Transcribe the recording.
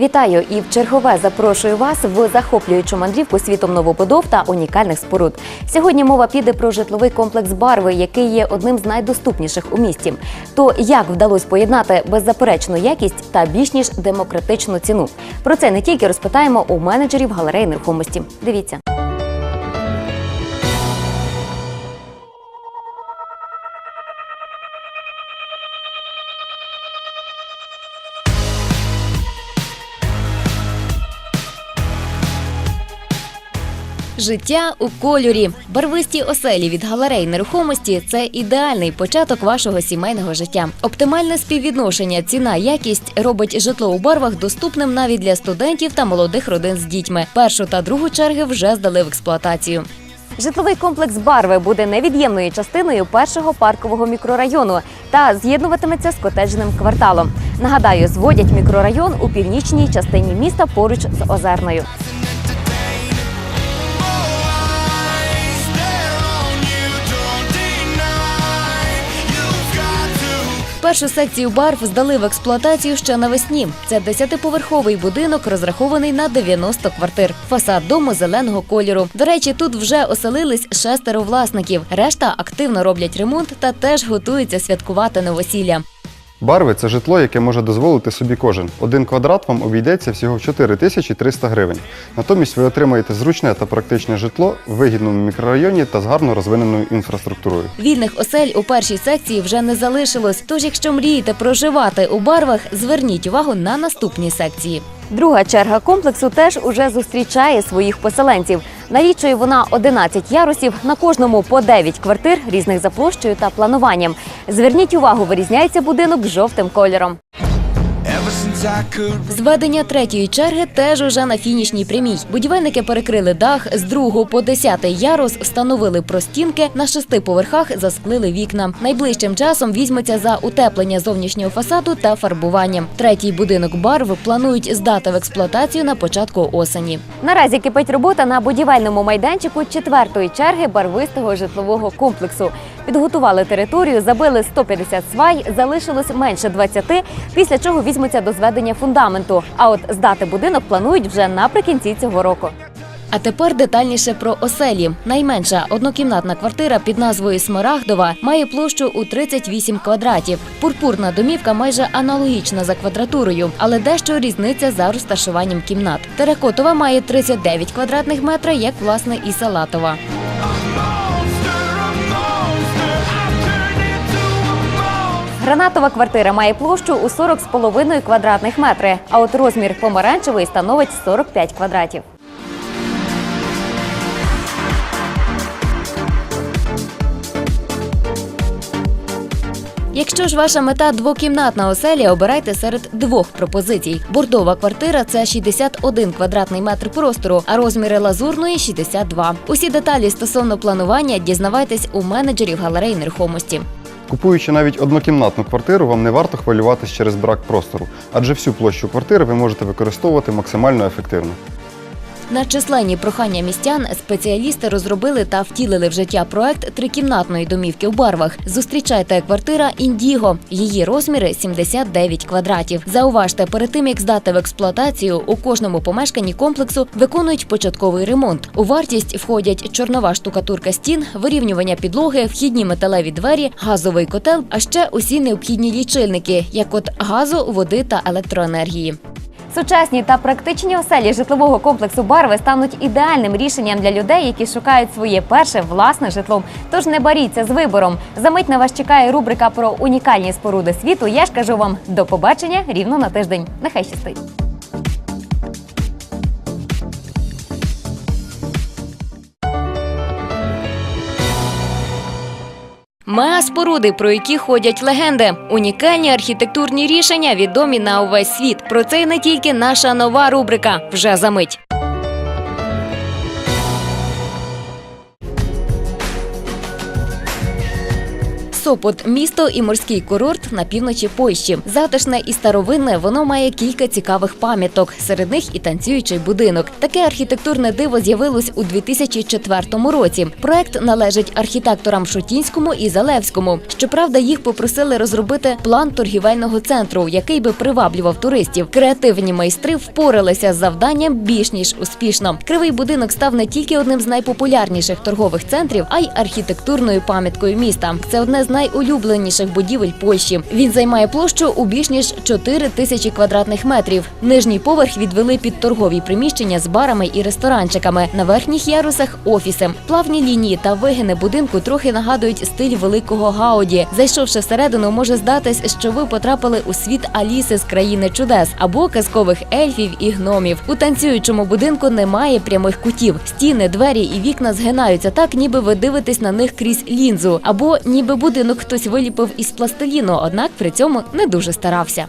Вітаю і в чергове запрошую вас в захоплюючу мандрівку світом новобудов та унікальних споруд. Сьогодні мова піде про житловий комплекс Барви, який є одним з найдоступніших у місті. То як вдалося поєднати беззаперечну якість та більш ніж демократичну ціну? Про це не тільки розпитаємо у менеджерів галереї нерухомості. Дивіться. Життя у кольорі. Барвисті оселі від галерей нерухомості це ідеальний початок вашого сімейного життя. Оптимальне співвідношення ціна якість робить житло у барвах доступним навіть для студентів та молодих родин з дітьми. Першу та другу черги вже здали в експлуатацію. Житловий комплекс Барви буде невід'ємною частиною першого паркового мікрорайону та з'єднуватиметься з котеджним кварталом. Нагадаю, зводять мікрорайон у північній частині міста поруч з Озерною. Першу секцію барв здали в експлуатацію ще навесні. Це десятиповерховий будинок, розрахований на 90 квартир. Фасад дому зеленого кольору. До речі, тут вже оселились шестеро власників. Решта активно роблять ремонт та теж готуються святкувати новосілля. Барви це житло, яке може дозволити собі кожен. Один квадрат вам обійдеться всього в 4300 гривень. Натомість ви отримаєте зручне та практичне житло в вигідному мікрорайоні та з гарно розвиненою інфраструктурою. Вільних осель у першій секції вже не залишилось. Тож, якщо мрієте проживати у барвах, зверніть увагу на наступні секції. Друга черга комплексу теж уже зустрічає своїх поселенців. Налічує вона 11 ярусів, на кожному по 9 квартир різних за площею та плануванням. Зверніть увагу, вирізняється будинок жовтим кольором. Зведення третьої черги теж уже на фінішній прямій. Будівельники перекрили дах з другого по десятий ярус, встановили простінки на шести поверхах, засклили вікна. Найближчим часом візьметься за утеплення зовнішнього фасаду та фарбування. Третій будинок барв планують здати в експлуатацію на початку осені. Наразі кипить робота на будівельному майданчику четвертої черги барвистого житлового комплексу. Підготували територію, забили 150 свай, залишилось менше 20, після чого візьмуться до зведення фундаменту. А от здати будинок планують вже наприкінці цього року. А тепер детальніше про оселі. Найменша однокімнатна квартира під назвою Смарагдова має площу у 38 квадратів. Пурпурна домівка майже аналогічна за квадратурою, але дещо різниця за розташуванням кімнат. Теракотова має 39 квадратних метрів, як власне і Салатова. Гранатова квартира має площу у 40,5 квадратних метри, а от розмір помаранчевої становить 45 квадратів. Якщо ж ваша мета двокімнатна оселя, обирайте серед двох пропозицій. Бордова квартира це 61 квадратний метр простору, а розміри лазурної 62. Усі деталі стосовно планування дізнавайтесь у менеджерів галерей нерухомості. Купуючи навіть однокімнатну квартиру, вам не варто хвилюватись через брак простору, адже всю площу квартири ви можете використовувати максимально ефективно. На численні прохання містян спеціалісти розробили та втілили в життя проект трикімнатної домівки в барвах. Зустрічайте квартира Індіго. Її розміри 79 квадратів. Зауважте, перед тим як здати в експлуатацію, у кожному помешканні комплексу виконують початковий ремонт. У вартість входять чорнова штукатурка стін, вирівнювання підлоги, вхідні металеві двері, газовий котел, а ще усі необхідні лічильники, як от газу, води та електроенергії. Сучасні та практичні оселі житлового комплексу Барви стануть ідеальним рішенням для людей, які шукають своє перше власне житло. Тож не боріться з вибором. Замить на вас чекає рубрика про унікальні споруди світу. Я ж кажу вам до побачення рівно на тиждень. Нехай щастить. Мегаспоруди, про які ходять легенди, унікальні архітектурні рішення, відомі на увесь світ. Про це й не тільки наша нова рубрика вже за мить. Сопот місто і морський курорт на півночі Польщі. Затишне і старовинне воно має кілька цікавих пам'яток. Серед них і танцюючий будинок. Таке архітектурне диво з'явилось у 2004 році. Проект належить архітекторам Шотінському і Залевському. Щоправда, їх попросили розробити план торгівельного центру, який би приваблював туристів. Креативні майстри впоралися з завданням більш ніж успішно. Кривий будинок став не тільки одним з найпопулярніших торгових центрів, а й архітектурною пам'яткою міста. Це одне з найулюбленіших будівель Польщі. Він займає площу у більш ніж 4 тисячі квадратних метрів. Нижній поверх відвели під торгові приміщення з барами і ресторанчиками. На верхніх ярусах офіси. Плавні лінії та вигини будинку трохи нагадують стиль великого Гауді. Зайшовши всередину, може здатись, що ви потрапили у світ Аліси з країни чудес або казкових ельфів і гномів. У танцюючому будинку немає прямих кутів. Стіни, двері і вікна згинаються так, ніби ви дивитесь на них крізь лінзу, або ніби будинок хтось виліпив із пластиліну, однак при цьому не дуже старався.